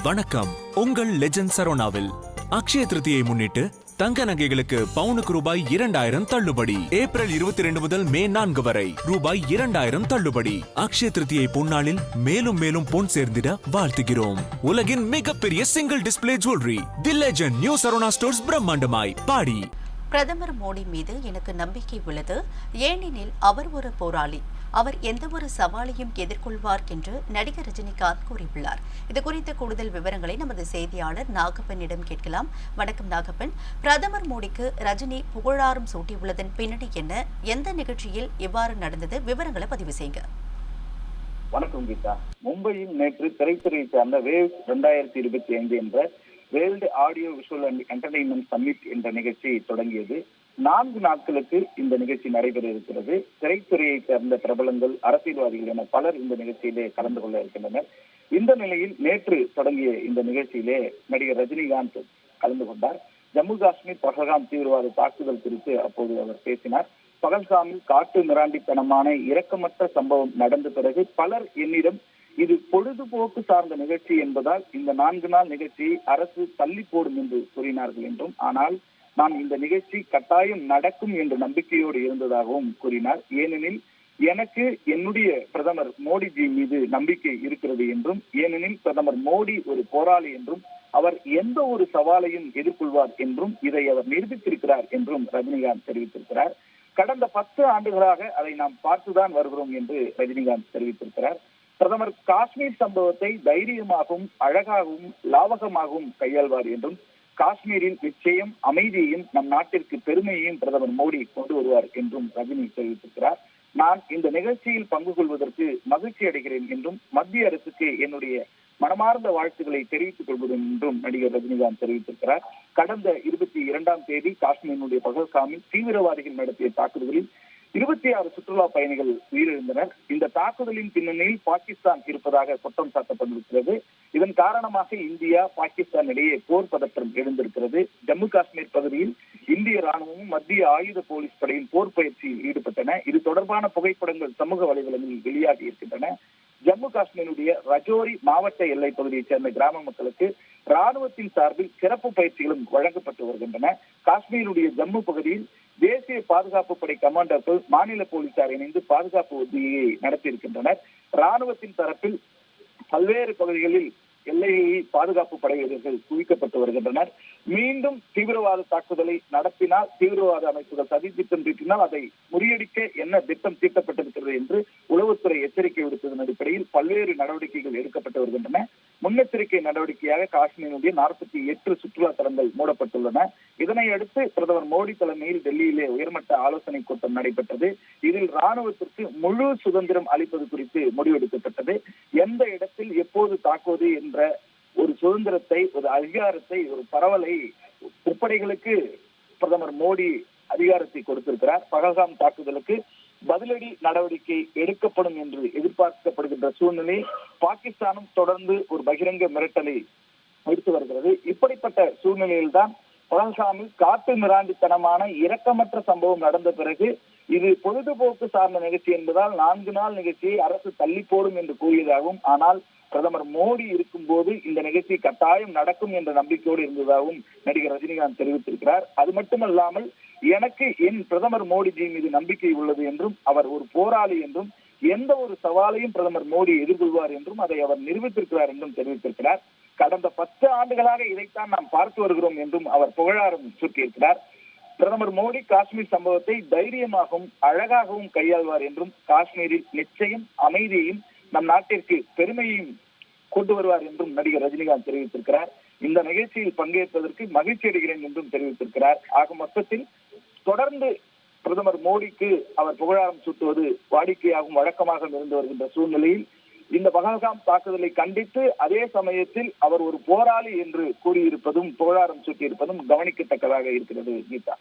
வணக்கம். உங்கள் லெஜண்ட் சரோனாவில் அக்ஷய திருதியை முன்னிட்டு தங்க நகைகளுக்கு பவுனுக்கு ரூபாய் இரண்டாயிரம் தள்ளுபடி. ஏப்ரல் இருபத்தி ரெண்டு முதல் மே நான்கு வரை ரூபாய் இரண்டாயிரம் தள்ளுபடி. அக்ஷய திருதியை பொன்னாளில் மேலும் மேலும் பொன் சேர்ந்திட வாழ்த்துகிறோம். உலகின் மிகப்பெரிய single display jewellery the legend new Saravana stores பிரம்மாண்டமாய் பாடி. பிரதமர் மோடி மீது எனக்கு நம்பிக்கை உள்ளது. ஏனெனில் அவர் ஒரு போராளி. அவர் எந்த ஒரு சவாலையும் எதிர்கொள்வார் என்று நடிகர் ரஜினிகாந்த் கூறியுள்ளார். இது குறித்த கூடுதல் விவரங்களை நமது செய்தியாளர் நாகப்பனிடம் கேட்கலாம். வணக்கம் நாகப்பன். பிரதமர் மோடிக்கு ரஜினி புகழாரம் சூட்டியுள்ளதன் பின்னணி என்ன? எந்த நிகழ்ச்சியில் இவ்வாறு நடந்தது? விவரங்களை பதிவு செய்யுங்க வணக்கம் கீதா. மும்பையில் நேற்று திரைத்துறையை சார்ந்த வேவ் ரெண்டாயிரத்தி இருபத்தி ஐந்து என்ற world audio visual and entertainment summit என்ற நிகழ்ச்சி தொடங்கியது. நான்கு நாட்களுக்கு இந்த நிகழ்ச்சி நடைபெற இருக்கிறது திரைத்துறையை சேர்ந்த பிரபலங்கள் அரசியல்வாதிகள் என பலர் இந்த நிகழ்ச்சியிலே கலந்து கொள்ள இருக்கின்றனர். இந்த நிலையில் நேற்று தொடங்கிய இந்த நிகழ்ச்சியிலே நடிகர் ரஜினிகாந்த் கலந்து கொண்டார். ஜம்மு காஷ்மீர் பஹல்காம் தீவிரவாத தாக்குதல் குறித்து அப்போது அவர் பேசினார். பகல்காமில் காட்டு மிராண்டித்தனமான இரக்கமற்ற சம்பவம் நடந்த பிறகு பலர் என்னிடம் இது பொழுதுபோக்கு சார்ந்த நிகழ்ச்சி என்பதால் இந்த நான்கு நாள் நிகழ்ச்சியை அரசு தள்ளி போடும் என்று கூறினார்கள் என்றும் ஆனால் நான் இந்த நிகழ்ச்சி கட்டாயம் நடக்கும் என்ற நம்பிக்கையோடு இருந்ததாகவும் கூறினார். ஏனெனில் எனக்கு என்னுடைய பிரதமர் மோடிஜி மீது நம்பிக்கை இருக்கிறது என்றும் ஏனெனில் பிரதமர் மோடி ஒரு போராளி என்றும் அவர் எந்த ஒரு சவாலையும் எதிர்கொள்வார் என்றும் இதை அவர் நிரூபித்திருக்கிறார் என்றும் ரஜினிகாந்த் தெரிவித்திருக்கிறார். கடந்த பத்து ஆண்டுகளாக அதை நாம் பார்த்துதான் வருகிறோம் என்று ரஜினிகாந்த் தெரிவித்திருக்கிறார். பிரதமர் காஷ்மீர் சம்பவத்தை தைரியமாகவும் அழகாகவும் லாவகமாகவும் கையாள்வார் என்றும் காஷ்மீரில் நிச்சயம் அமைதியையும் நம் நாட்டிற்கு பெருமையையும் பிரதமர் மோடி கொண்டு வருவார் என்றும் ரஜினி தெரிவித்திருக்கிறார். நான் இந்த நிகழ்ச்சியில் பங்கு கொள்வதற்கு மகிழ்ச்சி அடைகிறேன் என்றும் மத்திய அரசுக்கு என்னுடைய மனமார்ந்த வாழ்த்துக்களை தெரிவித்துக் கொள்வதும் என்றும் நடிகர் ரஜினிகாந்த் தெரிவித்திருக்கிறார். கடந்த இருபத்தி இரண்டாம் தேதி காஷ்மீரினுடைய பகல்காமில் தீவிரவாதிகள் நடத்திய தாக்குதலில் இருபத்தி ஆறு சுற்றுலா பயணிகள் உயிரிழந்தனர். இந்த தாக்குதலின் பின்னணியில் பாகிஸ்தான் இருப்பதாக குற்றம் சாட்டப்பட்டிருக்கிறது. இதன் காரணமாக இந்தியா பாகிஸ்தான் இடையே போர் பதற்றம் எழுந்திருக்கிறது. ஜம்மு காஷ்மீர் பகுதியில் இந்திய ராணுவமும் மத்திய ஆயுத போலீஸ் படையும் போர் பயிற்சியில் ஈடுபட்டன. இது தொடர்பான புகைப்படங்கள் சமூக வலைதளங்களில் வெளியாகி இருக்கின்றன. ஜம்மு காஷ்மீருடைய ரஜோரி மாவட்ட எல்லை பகுதியைச் சேர்ந்த கிராம மக்களுக்கு ராணுவத்தின் சார்பில் சிறப்பு பயிற்சிகளும் வழங்கப்பட்டு வருகின்றன. காஷ்மீருடைய ஜம்மு பகுதியில் தேசிய பாதுகாப்பு படை கமாண்டர்கள் மாநில போலீசார் இணைந்து பாதுகாப்பு உதவியை நடத்தியிருக்கின்றனர். ராணுவத்தின் தரப்பில் பல்வேறு பகுதிகளில் எல்லையை பாதுகாப்பு படை வீரர்கள் குவிக்கப்பட்டு வருகின்றனர். மீண்டும் தீவிரவாத தாக்குதலை நடத்தினால் தீவிரவாத அமைப்புகள் சதி திட்டம் தீட்டினால் அதை முறியடிக்க என்ன திட்டம் தீட்டப்பட்டிருக்கிறது என்று உளவுத்துறை எச்சரிக்கை விடுத்ததன் அடிப்படையில் பல்வேறு நடவடிக்கைகள் எடுக்கப்பட்டு வருகின்றன. முன்னெச்சரிக்கை நடவடிக்கையாக காஷ்மீருடைய நாற்பத்தி எட்டு சுற்றுலா தலங்கள் மூடப்பட்டுள்ளன. இதனை அடுத்து பிரதமர் மோடி தலைமையில் டெல்லியிலே உயர்மட்ட ஆலோசனை கூட்டம் நடைபெற்றது. இதில் ராணுவத்திற்கு முழு சுதந்திரம் அளிப்பது குறித்து முடிவெடுக்கப்பட்டது. எந்த இடத்தில் எப்போது தாக்குவது என்று என்ற ஒரு சுதந்திரத்தை ஒரு அதிகாரத்தை ஒரு பரவலை முப்படைகளுக்கு பிரதமர் மோடி அதிகாரத்தை கொடுத்திருக்கிறார். பகல்காம் தாக்குதலுக்கு பதிலடி நடவடிக்கை எடுக்கப்படும் என்று எதிர்பார்க்கப்படுகின்ற சூழ்நிலை பாகிஸ்தானும் தொடர்ந்து ஒரு பகிரங்க மிரட்டலை எடுத்து வருகிறது. இப்படிப்பட்ட சூழ்நிலையில்தான் பழனிசாமி காட்டு மிராண்டித்தனமான இரக்கமற்ற சம்பவம் நடந்த பிறகு இது பொழுதுபோக்கு சார்ந்த நிகழ்ச்சி என்பதால் நான்கு நாள் நிகழ்ச்சியை அரசு தள்ளி போடும் என்று கூறியதாகவும் ஆனால் பிரதமர் மோடி இருக்கும்போது இந்த நிகழ்ச்சி கட்டாயம் நடக்கும் என்ற நம்பிக்கையோடு இருந்ததாகவும் நடிகர் ரஜினிகாந்த் தெரிவித்திருக்கிறார். அது மட்டுமல்லாமல் எனக்கு என் பிரதமர் மோடிஜி மீது நம்பிக்கை உள்ளது என்றும் அவர் ஒரு போராளி என்றும் எந்த ஒரு சவாலையும் பிரதமர் மோடி எதிர்கொள்வார் என்றும் அதை அவர் நிரூபித்திருக்கிறார் என்றும் தெரிவித்திருக்கிறார். கடந்த பத்து ஆண்டுகளாக இதைத்தான் நாம் பார்த்து வருகிறோம் என்றும் அவர் புகழாரம் சூட்டியிருக்கிறார். பிரதமர் மோடி காஷ்மீர் சம்பவத்தை தைரியமாகவும் அழகாகவும் கையாள்வார் என்றும் காஷ்மீரில் நிச்சயம் அமைதியையும் நம் நாட்டிற்கு பெருமையையும் கொண்டு வருவார் என்றும் நடிகர் ரஜினிகாந்த் தெரிவித்திருக்கிறார். இந்த நிகழ்ச்சியில் பங்கேற்பதற்கு மகிழ்ச்சி அடைகிறேன் என்றும் தெரிவித்திருக்கிறார். ஆக மொத்தத்தில் தொடர்ந்து பிரதமர் மோடிக்கு அவர் புகழாரம் சூட்டுவது வாடிக்கையாகவும் வழக்கமாக இருந்து வருகின்ற சூழ்நிலையில் இந்த பகல்காம் தாக்குதலை கண்டித்து அதே சமயத்தில் அவர் ஒரு போராளி என்று கூறியிருப்பதும் புகழாரம் சூட்டியிருப்பதும் கவனிக்கத்தக்கதாக இருக்கிறது கீதா.